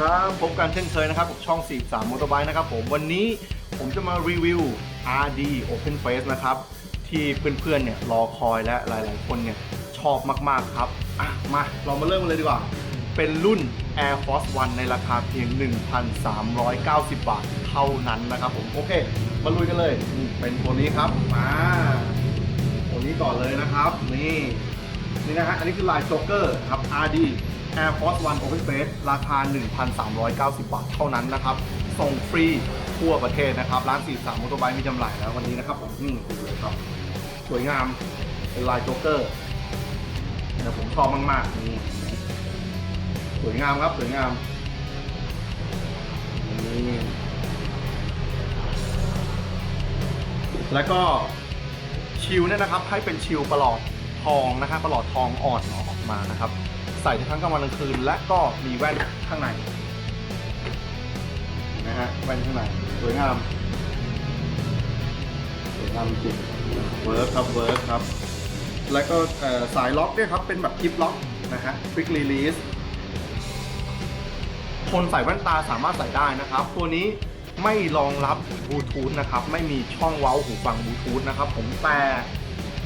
ครับพบกันเช่นเคยนะครับกับช่อง 43 Motorbike นะครับผมวันนี้ผมจะมารีวิว RD Open Face นะครับ ที่เพื่อนๆเนี่ยรอคอยและหลายๆ คนเนี่ยชอบมากๆครับอะมาเรามาเริ่มกันเลยดีกว่า เป็นรุ่น Air Force One ในราคาเพียง 1,390 บาทเท่านั้นนะครับผมโอเค มาลุยกันเลยนี่เป็นตัวนี้ครับมาตัวนี้ก่อนเลยนะครับ นี่นี่นะฮะอันนี้คือลายโจ๊กเกอร์ครับ RD Air Force One Open Face ราคา 1,390 บาทเท่านั้นนะครับ ส่งฟรีทั่วประเทศนะครับ ร้าน43มอเตอร์ไบค์มีจำหน่ายแล้ววันนี้นะครับผมนี่ดูเลยครับ สวยงามเป็นลายโจ๊กเกอร์แต่ผมชอบมาก ๆ นี่ สวยงามครับ สวยงามนี่แล้วก็ชิลเนี่ยนะครับ ให้เป็นชิลประหลอดทองนะครับประหลอดทองอ่อนออกมานะครับ ใส่ทั้งกลางวันกลางคืน และก็มีแว่นข้างในนะฮะแว่นข้างในสวยงามสวยงามจริงเวิร์คครับเวิร์คครับ แล้วก็สายล็อกเนี่ยครับเป็นแบบคลิปล็อกนะฮะควิกรีลีสคนใส่แว่นตาสามารถใส่ได้นะครับ ตัวนี้ไม่รองรับบลูทูธนะครับ ไม่มีช่องเว้าหูฟังบลูทูธนะครับ ผมแต่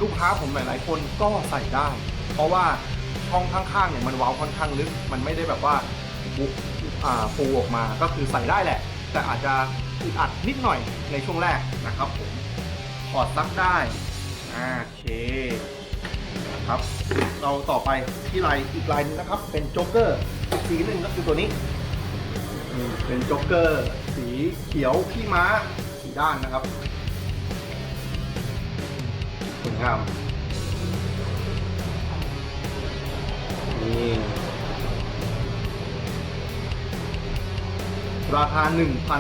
ลูกค้าผมหลาย ๆ คนก็ใส่ได้ เพราะว่า ช่องข้างๆเนี่ยมันเว้าค่อนข้างลึก มันไม่ได้แบบว่าบุอ่าปูออกมาก็คือใส่ได้แหละ แต่อาจจะอึดอัดนิดหน่อยในช่วงแรกนะครับผมถอดซักได้โอเคนะครับเราต่อไปที่ลายอีกลายหนึงนะครับ เป็นโจ๊กเกอร์สีหนึ่งก็คือตัวนี้เป็นโจ๊กเกอร์ สีเขียวขี้ม้าสีด้านนะครับสวยงาม นี่ราคา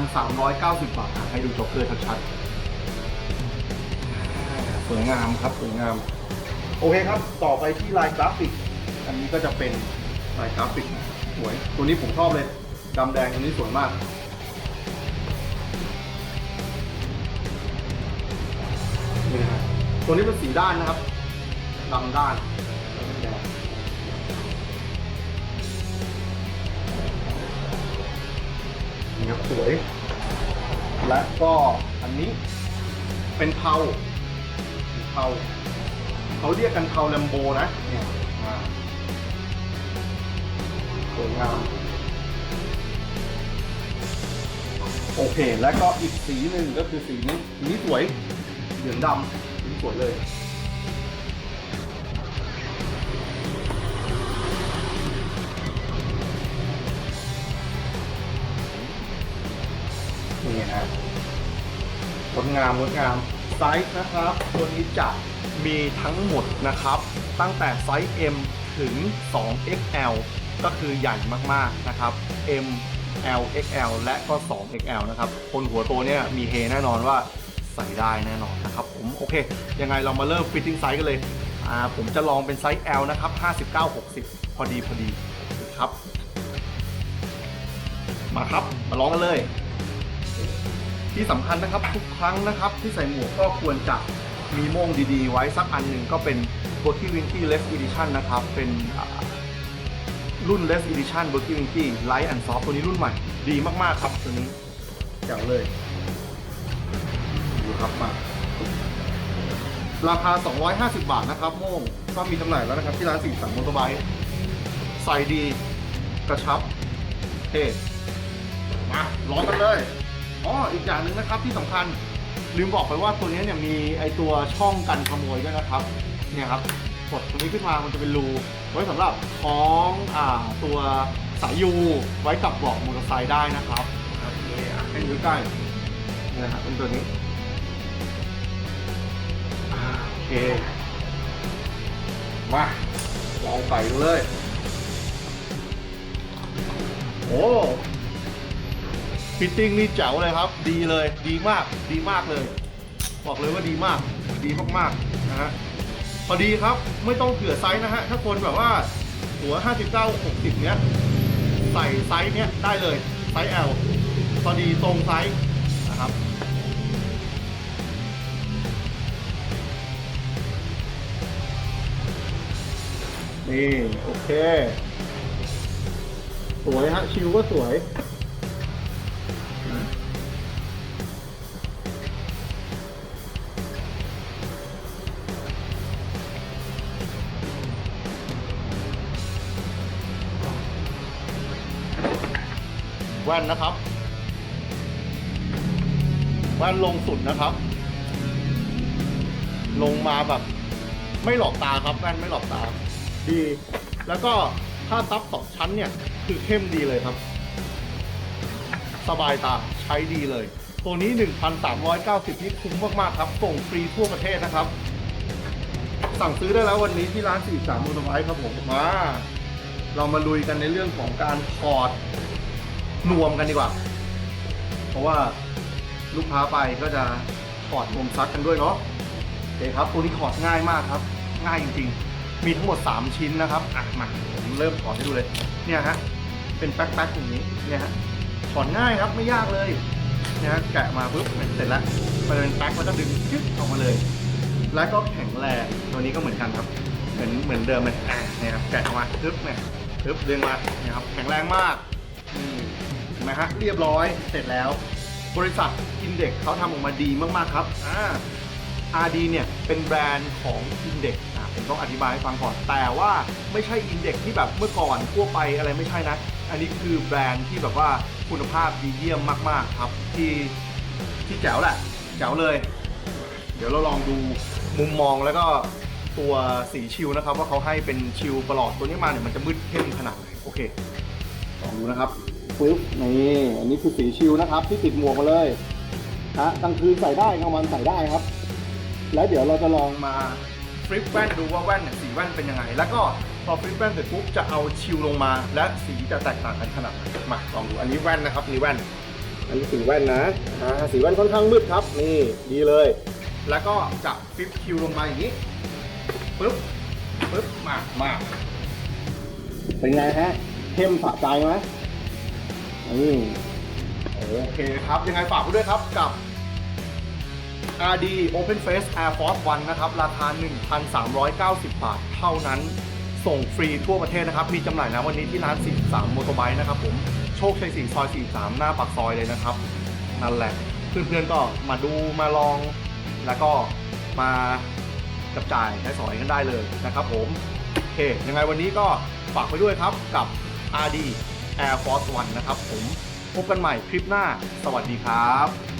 1,390 บาทอะให้ดูโจ๊กเกอร์ชัดๆสวยงามครับสวยงาม โอเคครับ ต่อไปที่ลายกราฟิก อันนี้ก็จะเป็นลายกราฟิกสวย ตัวนี้ผมชอบเลยดำแดงตัวนี้สวยมากนี่นะตัวนี้เป็นสีด้านนะครับดำด้าน สวย และก็อันนี้เป็นเทาเทาเขาเรียกกันเทาแลมโบนะ เนี่ยสวยงาม โอเค แล้วก็อีกสีหนึ่งก็คือสีนี้ สีนี้สวย เหลืองดำสีนี้สวยเลย นี่นะงดงามงดงามไซส์นะครับ ตัวนี้จะมีทั้งหมดนะครับ ตั้งแต่ไซส์ M ถึง 2XL ก็คือใหญ่มากๆนะครับ M L XL และก็ 2XL นะครับ คนหัวโตเนี่ยมีเฮแน่นอนว่าใส่ได้แน่นอนนะครับผมโอเค ยังไงเรามาเริ่มฟิตติ้งไซส์กันเลยอ่าผมจะลองเป็นไซส์ L นะครับ 59-60 พอดีพอดีครับ มาครับ มาลองกันเลย ที่สำคัญนะครับทุกครั้งนะครับ ที่ใส่หมวกก็ควรจะมีโม่งดีๆ ไว้สักอันหนึ่งก็เป็น b o k i w i n k y Less Edition นะครับ เป็นรุ่น Less Edition b o k i w i n k y Light and Soft ตัวนี้รุ่นใหม่ ดีมากๆครับตัวนี้เจ๋งเลยดูครับมาราคา 250 บาทนะครับโม่งก็มีจำหน่ายแล้วนะครับ ที่ร้านสีสังมอเตอร์ไบค์ใส่ดีกระชับเท่มาลองกันเลย อ๋ออีกอย่างหนึ่งนะครับที่สำคัญลืมบอกไปว่าตัวนี้เนี่ยมีไอตัวช่องกันขโมยด้วยนะครับเนี่ยครับกดตรงนี้ขึ้นมามันจะเป็นรูไว้สำหรับคล้องอ่าตัวสายยูไว้กับเบาะมอเตอร์ไซค์ได้นะครับให้ดูใกล้เนี่ยนะครับเป็นตัวนี้โอเคมาลองใส่ดูเลย โอ้ ฟิตติ้งนี่แจ๋วเลยครับ ดีเลย ดีมาก ดีมากเลย บอกเลยว่าดีมาก ดีมากๆนะฮะ พอดีครับ ไม่ต้องเผื่อไซส์นะฮะ ถ้าคนแบบว่าหัว 59 60 เนี้ย ใส่ไซส์เนี้ยได้เลย ไซส์ L พอดีตรงไซส์นะครับนี่ โอเค สวยฮะ ชิวก็สวย แว่นนะครับแว่นลงสุดนะครับ ลงมาแบบ ไม่หลอกตาครับแว่นไม่หลอกตา ดี แล้วก็ถ้าซับสองชั้นเนี่ย คือเข้มดีเลยครับ สบายตาใช้ดีเลย ตัวนี้ 1,390นี่คุ้มมาก ๆ ครับ ส่งฟรีทั่วประเทศนะครับ สั่งซื้อได้แล้ววันนี้ที่ร้าน43มูลไว้ครับผมมาเรามาลุยกันในเรื่องของการถอด นวมกันดีกว่า เพราะว่าลูกค้าไปก็จะถอดนวมซักกันด้วยเนาะโอเคครับตัวนี้ถอดง่ายมากครับ ง่ายจริง ๆ มีทั้งหมด 3 ชิ้นนะครับอะมาผมเริ่มถอดให้ดูเลย เนี่ยฮะเป็นแป๊กๆอย่างนี้เนี่ยฮะถอดง่ายครับไม่ยากเลยเนี่ยฮะแกะมาปุ๊บเสร็จแล้วมันเป็นแป๊กแล้วก็ดึงจึ๊บออกมาเลย แล้วก็แข็งแรงตัวนี้ก็เหมือนกันครับ เหมือนเหมือนเดิมเลยอะเนี่ยครับแกะออกมาปึ๊บเนี่ยปึ๊บดึงมาเนี่ยครับแข็งแรงมาก ไหมฮะเรียบร้อยเสร็จแล้ว บริษัทอินเด็กเขาทำออกมาดีมากๆครับอ่า RD เนี่ยเป็นแบรนด์ของ Index อะผมต้องอธิบายให้ฟังก่อน แต่ว่าไม่ใช่ Index ที่แบบเมื่อก่อนทั่วไปอะไรไม่ใช่นะ อันนี้คือแบรนด์ที่แบบว่าคุณภาพดีเยี่ยมมาก ๆ ครับ ที่ที่แจ๋วแหละแจ๋วเลย เดี๋ยวเราลองดูมุมมองแล้วก็ตัวสีชิลนะครับ ว่าเขาให้เป็นชิลประหลอดตัวนี้มาเนี่ยมันจะมืดเข้มขนาดไหนโอเคลองดูนะครับ ปึ๊บนี่อันนี้คือสีชิลนะครับ ที่ติดหมวกมาเลยฮะกลางคืนใส่ได้กลางวันใส่ได้ครับ แล้วเดี๋ยวเราจะลองมาฟลิปแว่นดูว่าแว่นเนี่ยสีแว่นเป็นยังไง แล้วก็พอฟลิปแว่นเสร็จปุ๊บจะเอาชิลลงมา และสีจะแตกต่างกันขนาดไหนมาลองดูอันนี้แว่นนะครับนี่แว่น อันนี้สีแว่นนะอ่าสีแว่นค่อนข้างมืดครับ นี่ดีเลย แล้วก็จะฟลิปคิวลงมาอย่างนี้ปึ๊บปึ๊บมามาเป็นไงฮะเข้มสะใจไหม อืมโอเคครับ ยังไงฝากไว้ด้วยครับกับ RD Open Face Air Force One นะครับ ราคา 1,390 บาทเท่านั้น ส่งฟรีทั่วประเทศนะครับ มีจำหน่ายนะวันนี้ที่ร้าน 43โมโตไบค์นะครับผม โชคชัย4ซอย 43 หน้าปากซอยเลยนะครับ นั่นแหละ เพื่อนๆก็มาดูมาลอง แล้วก็มาจับจ่ายใช้สอยกันได้เลยนะครับผม โอเค ยังไงวันนี้ก็ฝากไปด้วยครับกับ RD Air Force One นะครับผมพบกันใหม่คลิปหน้า สวัสดีครับ